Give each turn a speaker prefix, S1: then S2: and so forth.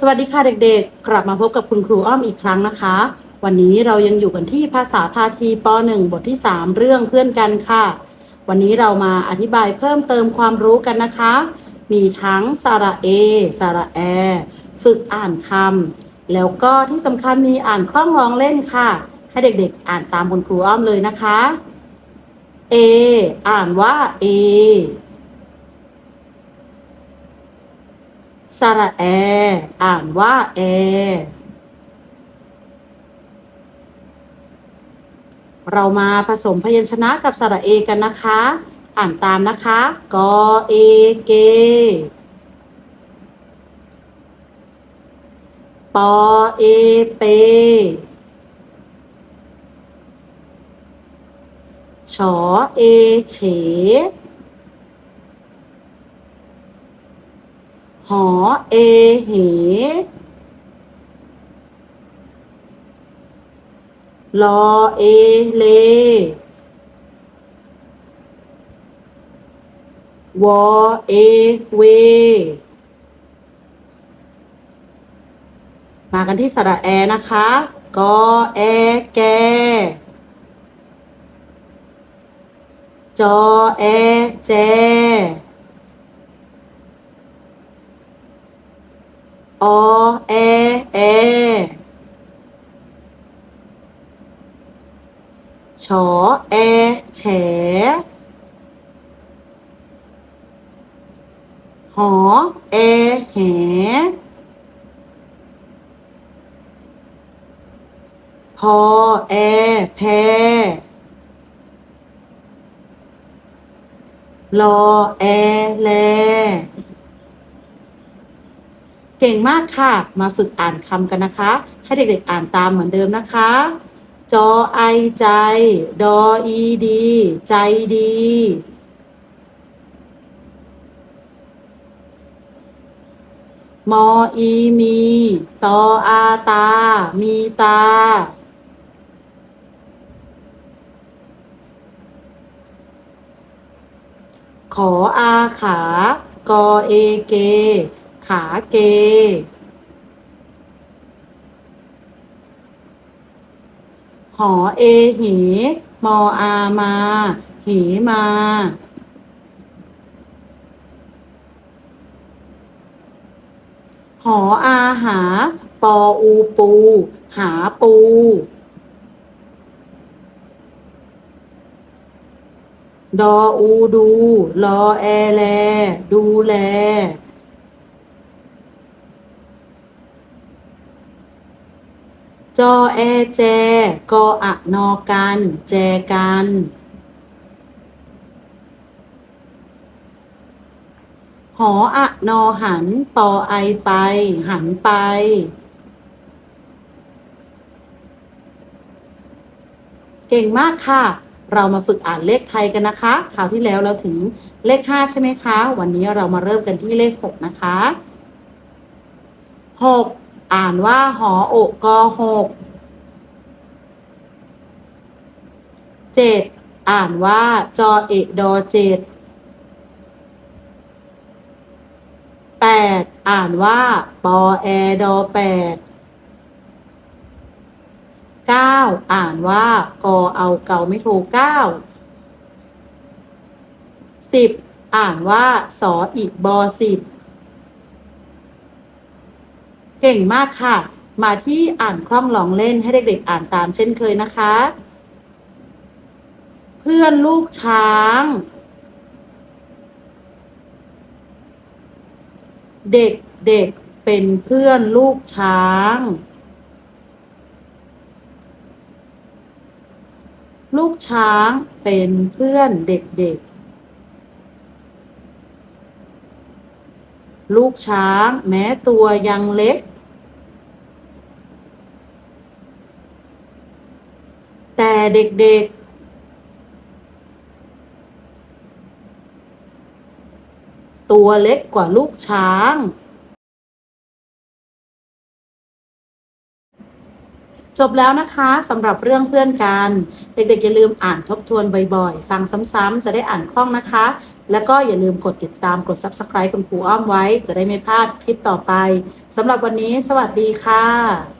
S1: สวัสดีค่ะเด็กๆ กลับมาพบกับคุณครูอ้อมอีกครั้งนะคะ วันนี้เรายังอยู่กันที่ภาษาพาทีป .1 บทที่ 3 เรื่องเพื่อนกันค่ะ วันนี้เรามาอธิบายเพิ่มเติมความรู้กันนะคะ มีทั้งสระเอสระแอ ฝึกอ่านคำแล้วก็ที่สำคัญมีอ่านคล่องร้องเล่นค่ะ ให้เด็กๆ อ่านตามคุณครูอ้อมเลยนะคะ เอ อ่านว่าเอ สระแอ อ่านว่าแอ เรามาผสมพยัญชนะกับสระเอกันนะคะ อ่านตามนะคะ กอเอเก ปอเอเป ชอเอเฉ หอเอเหลอเอเลวอเอเว มากันที่สระแอนะคะ กอแอแก จอแอแจ อแอ แอชอแอแฉหอแอแหพอแอแพลอแอแล เก่งมากค่ะ มาฝึกอ่านคำกันนะคะ ให้เด็กๆอ่านตามเหมือนเดิมนะคะ จอไอใจ ดออีดี ใจดี มออีมี ตออาตา มีตาขออาขากอเอเก ขาเก หอเอหีมออามาหีมา หออาหา ปออูปู หาปู ดออูดูลอแอแล ดูแล จอแอแจ กออะนอกัน แจกัน หออะนอหัน ปอไอไป หันไป เก่งมากค่ะ เรามาฝึกอ่านเลขไทยกันนะคะคราวที่แล้วเราถึงเลขห้าใช่ไหมคะ วันนี้เรามาเริ่มกันที่เลขหกนะคะหก อ่านว่าหอโอกกอหกเจ็ดอ่านว่าจอเอกดอเจ็ดแปดอ่านว่าปอแอดอแปดเก้าอ่านว่ากอเอาเกาไม่โทรเก้าสิบอ่านว่าสออีกบอสิบ เก่งมากค่ะ มาที่อ่านคล่องลองเล่นให้เด็กๆอ่านตามเช่นเคยนะคะ เพื่อนลูกช้าง เด็กๆเป็นเพื่อนลูกช้าง ลูกช้างเป็นเพื่อนเด็กๆ ลูกช้างแม้ตัวยังเล็ก แต่เด็กๆ ตัวเล็กกว่าลูกช้าง จบแล้วนะคะสำหรับเรื่องเพื่อนกัน เด็กๆ อย่าลืมอ่านทบทวนบ่อยๆ ฟังซ้ำๆจะได้อ่านคล่องนะคะ แล้วก็อย่าลืมกดติดตามกด Subscribe คุณครูอ้อมไว้ จะได้ไม่พลาดคลิปต่อไปสำหรับวันนี้ สวัสดีค่ะ